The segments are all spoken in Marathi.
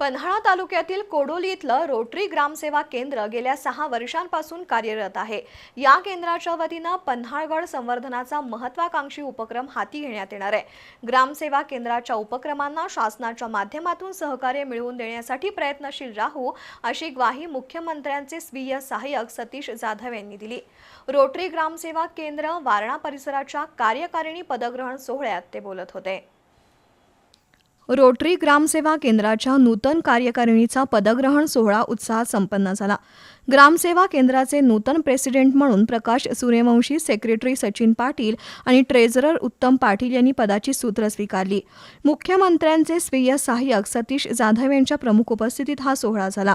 पन्हाळा तालुक्यातील कोडोली इथलं रोटरी ग्रामसेवा केंद्र गेल्या सहा वर्षांपासून कार्यरत आहे. या केंद्राच्या वतीनं पन्हाळगड संवर्धनाचा महत्वाकांक्षी उपक्रम हाती घेण्यात येणार आहे. ग्रामसेवा केंद्राच्या उपक्रमांना शासनाच्या माध्यमातून सहकार्य मिळवून देण्यासाठी प्रयत्नशील राहू अशी ग्वाही मुख्यमंत्र्यांचे स्वीय सहाय्यक सतीश जाधव यांनी दिली. रोटरी ग्रामसेवा केंद्र वारणा परिसराच्या कार्यकारिणी पदग्रहण सोहळ्यात ते बोलत होते. रोटरी ग्रामसेवा केंद्राच्या नूतन कार्यकारिणीचा पदग्रहण सोहळा उत्साहात संपन्न झाला. ग्रामसेवा केंद्राचे नूतन प्रेसिडेंट म्हणून प्रकाश सूर्यवंशी सेक्रेटरी सचिन पाटील आणि ट्रेझरर उत्तम पाटील यांनी पदाची सूत्र स्वीकारली. मुख्यमंत्र्यांचे स्वीय सहाय्यक सतीश जाधव यांच्या प्रमुख उपस्थितीत हा सोहळा झाला.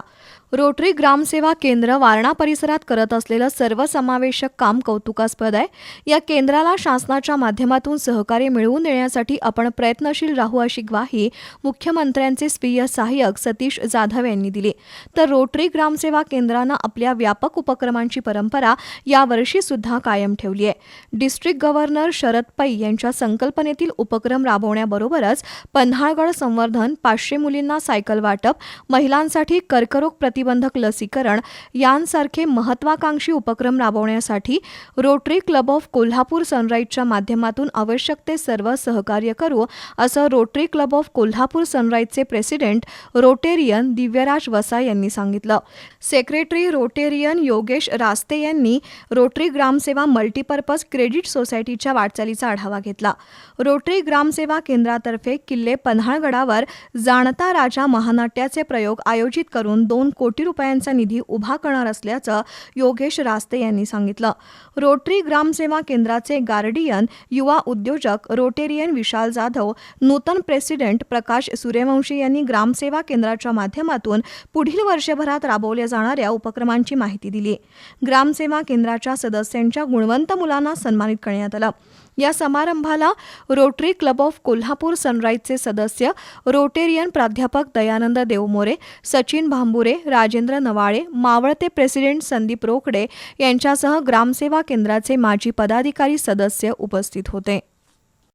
रोटरी ग्रामसेवा केंद्र वारणा परिसरात करत असलेलं सर्वसमावेशक काम कौतुकास्पद आहे. या केंद्राला शासनाच्या माध्यमातून सहकार्य मिळवून देण्यासाठी आपण प्रयत्नशील राहू अशी ग्वाही मुख्यमंत्र्यांचे स्वीय सहाय्यक सतीश जाधव यांनी दिली. तर रोटरी ग्रामसेवा केंद्रानं आपल्या व्यापक उपक्रमांची परंपरा यावर्षी सुद्धा कायम ठेवली आहे. डिस्ट्रिक्ट गव्हर्नर शरद पै यांच्या संकल्पनेतील उपक्रम राबवण्याबरोबरच पन्हाळगड संवर्धन पाचशे मुलींना सायकल वाटप महिलांसाठी कर्करोग प्रतिबंधक लसीकरण यांसारखे महत्वाकांक्षी उपक्रम राबवण्यासाठी रोटरी क्लब ऑफ कोल्हापूर सनराईजच्या माध्यमातून आवश्यक ते सर्व सहकार्य करू असं रोटरी क्लब ऑफ कोल्हापूर सनराईजचे प्रेसिडेंट रोटेरियन दिव्यराज वसा यांनी सांगितलं. सेक्रेटरी रोटेरियन योगेश रास्ते यांनी रोटरी ग्रामसेवा मल्टीपर्पज क्रेडिट सोसायटीच्या वाटचालीचा आढावा घेतला. रोटरी ग्रामसेवा केंद्रातर्फे किल्ले पन्हाळगडावर जाणता राजा महानाट्याचे प्रयोग आयोजित करून दोन कोटी रुपयांचा निधी उभा करणार असल्याचं योगेश रास्ते यांनी सांगितलं. रोटरी ग्रामसेवा केंद्राचे गार्डियन युवा उद्योजक रोटेरियन विशाल जाधव नूतन प्रेसिडेंट प्रकाश सूर्यवंशी यांनी ग्रामसेवा केंद्राच्या माध्यमातून पुढील वर्षभरात राबवल्या जाणाऱ्या उपक्रमांची माहिती दिली. ग्रामसेवा केंद्राच्या सदस्यांच्या गुणवंत मुलांना सन्मानित करण्यात आलं. या समारंभाला रोटरी क्लब ऑफ कोल्हापूर सनराईजचे सदस्य रोटेरियन प्राध्यापक दयानंद देवमोरे सचिन भांबुरे राजेंद्र नवाळे मावळते प्रेसिडेंट संदीप रोकडे यांच्यासह ग्रामसेवा केंद्राचे माजी पदाधिकारी सदस्य उपस्थित होते.